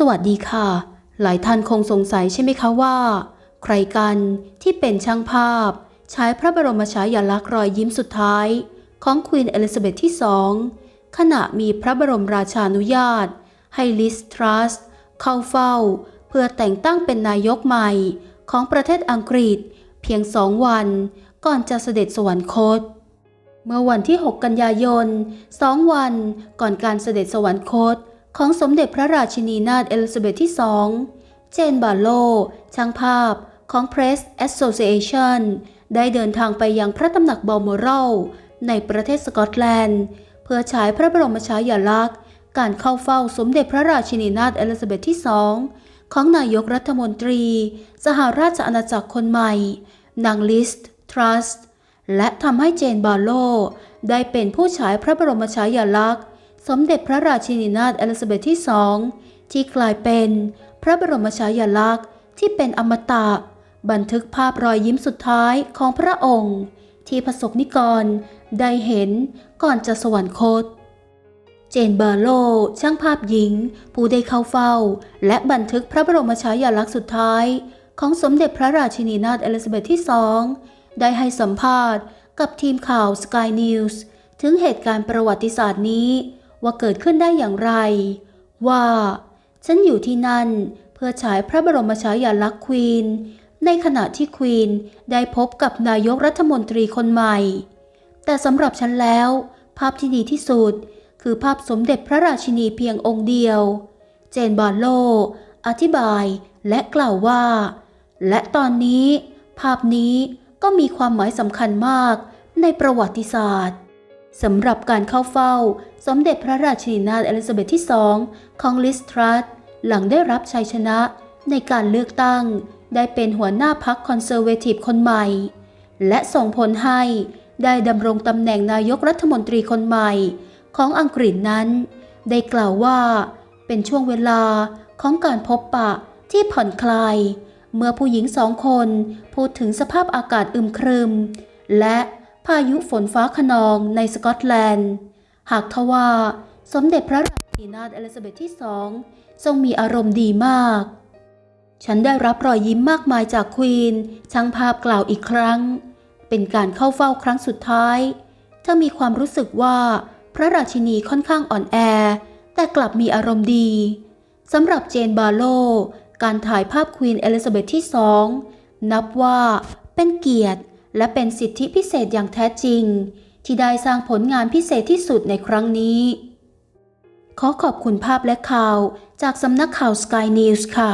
สวัสดีค่ะ หลายท่านคงสงสัยใช่ไหมคะว่า ใครกันที่เป็นช่างภาพฉายพระบรมฉายาลักษณ์รอยยิ้มสุดท้าย ของควีนเอลิซาเบธที่สองขณะมีพระบรมราชานุญาต ให้ลิสทรัสเข้าเฝ้า เพื่อแต่งตั้งเป็นนายกใหม่ของประเทศอังกฤษ เพียงสองวันก่อนจะเสด็จสวรรคต เมื่อวันที่ 6 กันยายนสองวันก่อนการเสด็จสวรรคต ของสมเด็จพระราชินีนาถเอลิซาเบธที่สองเจนบาโล ช่างภาพของ Press Association ได้เดินทางไปยังพระตำหนักบอลโมรัลในประเทศสกอตแลนด์ เพื่อฉายพระบรมฉายาลักษณ์ การเข้าเฝ้าสมเด็จพระราชินีนาถเอลิซาเบธที่สองของนายกรัฐมนตรี สหราชอาณาจักรคนใหม่ นางลิสทรัสและทำให้เจนบาโล ได้เป็นผู้ฉายพระบรมฉายาลักษณ์ สมเด็จพระราชินีนาถเอลิซาเบธที่สองที่กลายเป็นพระบรมฉายาลักษณ์ที่เป็นอมตะ บันทึกภาพรอยยิ้มสุดท้ายของพระองค์ ที่ประสบนิกรได้เห็นก่อนจะสวรรคต เจนเบอร์โล ช่างภาพหญิง ผู้ได้เข้าเฝ้า และบันทึกพระบรมฉายาลักษณ์สุดท้าย ของสมเด็จพระราชินีนาถเอลิซาเบธที่สองได้ให้สัมภาษณ์กับทีมข่าว Sky News ถึงเหตุการณ์ประวัติศาสตร์นี้ ว่าเกิดขึ้นได้อย่างไร ว่า ฉันอยู่ที่นั่นเพื่อฉายพระบรมฉายาลักษณ์ควีน ในขณะที่ควีนได้พบกับนายกรัฐมนตรีคนใหม่ แต่สำหรับฉันแล้ว ภาพที่ดีที่สุด คือภาพสมเด็จพระราชินีเพียงองค์เดียว เจนบาโล อธิบายและกล่าวว่า และตอนนี้ ภาพนี้ก็มีความหมายสำคัญมากในประวัติศาสตร์ สำหรับการเข้าเฝ้า สมเด็จพระราชินีนาถเอลิซาเบธที่สองของลิสทรัสหลังได้รับชัยชนะในการเลือกตั้ง ได้เป็นหัวหน้าพรรคคอนเซอร์เวทีฟคนใหม่ และส่งผลให้ได้ดำรงตำแหน่งนายกรัฐมนตรีคนใหม่ ของอังกฤษนั้น ได้กล่าวว่า เป็นช่วงเวลาของการพบปะที่ผ่อนคลาย เมื่อผู้หญิงสองคนพูดถึงสภาพอากาศอึมครึม และ พายุฝนฟ้าขนองในสกอตแลนด์ หากทว่า สมเด็จพระราชินีนาถเอลิซาเบธที่สองทรงมีอารมณ์ดีมาก ฉันได้รับรอยยิ้มมากมายจากควีนช่างภาพกล่าวอีกครั้ง เป็นการเข้าเฝ้าครั้งสุดท้าย เธอมีความรู้สึกว่าพระราชินีค่อนข้างอ่อนแอ แต่กลับมีอารมณ์ดีสำหรับเจนบาโล การถ่ายภาพควีนเอลิซาเบธที่สองนับว่าเป็นเกียรติ และเป็นสิทธิพิเศษอย่างแท้จริง ที่ได้สร้างผลงานพิเศษที่สุดในครั้งนี้ ขอขอบคุณภาพและข่าวจากสำนักข่าว Sky News ค่ะ